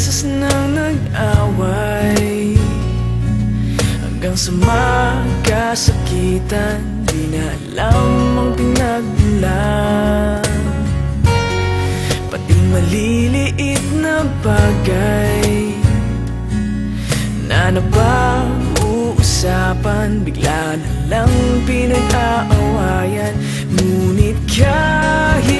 beses nang nag-away. Hanggang sa magkasakitan Di na alam ang pinagmulan Pati maliliit na bagay Na napag-uusapan Bigla na lang pinag-aawayan. Ngunit kahit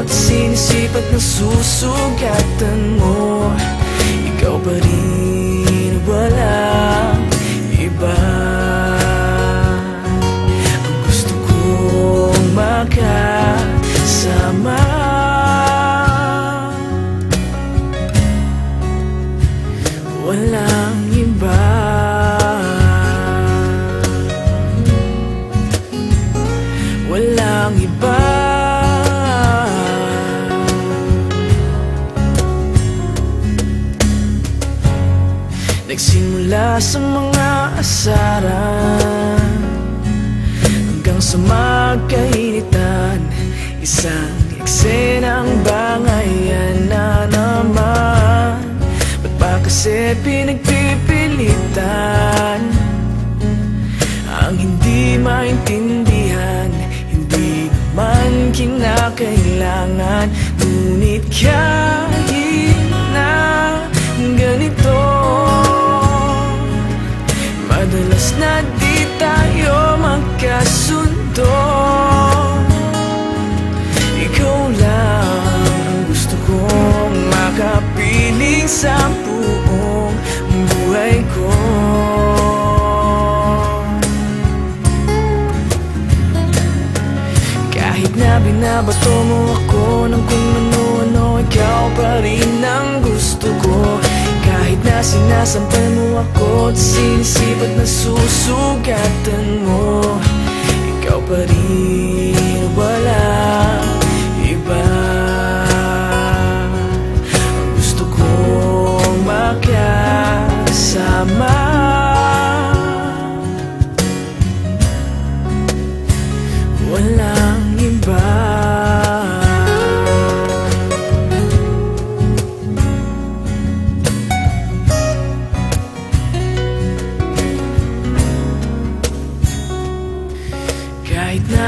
At sinisipat na susugatan mo. Ikaw pa rin Nagsimula sa mga asaran Hanggang sa magkainitan. Isang eksenang bangayan na naman. Ba't ba kasi pinagpipilitan? Ang hindi maintindihan Hindi naman kinakailangan. Ngunit kahit sa buong buhay ko. Kahit na binabato mo ako ng kung ano-ano Ikaw pa rin ang gusto ko. Kahit na sinasampal mo ako At sinisipat na susugatan mo Ikaw pa rin wala